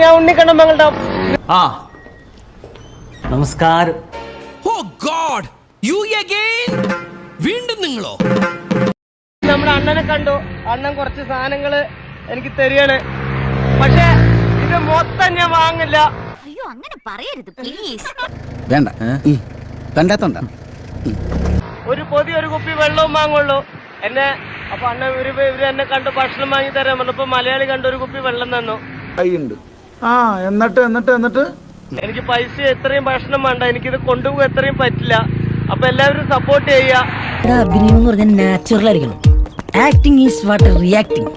ഞാൻ ഉണ്ണിക്കണ്ണമ്മങ്ങളുടെ ആ നമസ്കാരം. ഓ ഗോഡ് യു അഗൈൻ വീണ്ടും നിങ്ങളോ? നമ്മുടെ അണ്ണനെ കണ്ടു. അണ്ണൻ കുറച്ച് സാധനങ്ങൾ എനിക്ക് തരികയാണ്. പക്ഷേ ഇത് മൊത്തം ഞാൻ വാങ്ങില്ല. അയ്യോ അങ്ങനെ പറയരുത് പ്ലീസ് വേണ്ട. കണ്ടാത്തോണ്ട. ഒരു പൊതി ഒരു കുപ്പി വെള്ളവും വാങ്ങുള്ളൂ. എന്നെ അപ്പൊ അണ്ണൻ ഇവർ ഇവർ എന്നെ കണ്ട് ഭക്ഷണം വാങ്ങി തരാൻ പറഞ്ഞപ്പോ മലയാളി കണ്ട് ഒരു കുപ്പി വെള്ളം തന്നു. കൈയുണ്ട്. ആ എന്നിട്ട് എന്നിട്ട് എന്നിട്ട്? എനിക്ക് പൈസ എത്രയും ഭക്ഷണം വേണ്ട എനിക്കിത് കൊണ്ടുപോകാൻ എത്രയും പറ്റില്ല. അപ്പൊ എല്ലാവരും സപ്പോർട്ട് ചെയ്യുക. അഭിനയം എന്ന് പറഞ്ഞാൽ നാച്ചുറൽ ആയിരിക്കണം. Acting is what reacting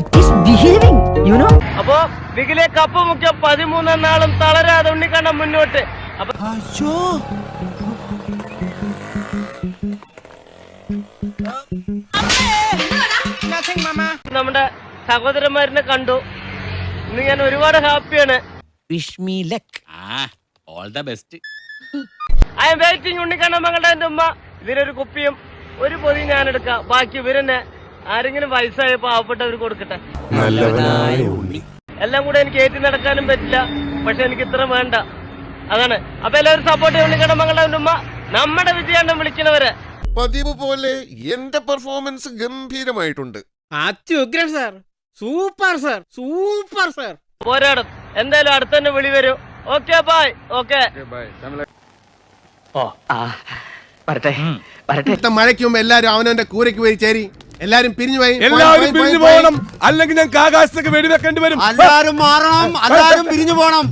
it is behaving you know അപ്പോ ദിഗിലെ കപ്പ് മുഖ്യ പതിമൂന്നാം നാളും തളരാതെ ഉണ്ണിക്കണ്ണ മുന്നോട്ട്. അപ്പൊ നമ്മുടെ സഹോദരന്മാരിനെ കണ്ടു. ഇന്ന് ഞാൻ ഒരുപാട് ഹാപ്പിയാണ്. Wish me luck all the best I'm waiting ഉണ്ണിക്കണ്ണ മകളുടെ എന്റെ ഉമ്മ. ഇതിനൊരു കുപ്പിയും ഒരു പൊതി ഞാൻ എടുക്കാം ബാക്കി ഇവരെന്നെ ആരെങ്കിലും വയസ്സായ പാവപ്പെട്ടവർ കൊടുക്കട്ടെ. എല്ലാം കൂടെ എനിക്ക് ഏറ്റി നടക്കാനും പറ്റില്ല. പക്ഷെ എനിക്ക് ഇത്ര വേണ്ട. അതാണ്. അപ്പൊ എല്ലാവരും സപ്പോർട്ട് ചെയ്യും ഉണ്ണിക്കണ്ണ മകളുടെ എന്റെ ഉമ്മ. നമ്മുടെ വിജയാണ്ടം വിളിക്കണവരെ പതിവ് പോലെ എന്റെ പെർഫോമൻസ് ഗംഭീരമായിട്ടുണ്ട്. അത്യുഗ്രൻ sir. Super sir super sir. പോരാടും. എന്തായാലും അടുത്തന്നെ വിളി വരും. ഓക്കെ ബൈ ഓക്കെ ഇത്ത മഴയ്ക്ക് മുമ്പ് എല്ലാരും അവനവന്റെ കൂരയ്ക്ക് പോയി ചേരി. എല്ലാരും പിരിഞ്ഞു പോയി എല്ലാവരും പിരിഞ്ഞു പോകണം. അല്ലെങ്കിൽ ഞങ്ങൾക്ക് ആകാശത്തേക്ക് വെടിവെക്കേണ്ടി വരും. എല്ലാരും മാറണം എല്ലാരും പിരിഞ്ഞു പോണം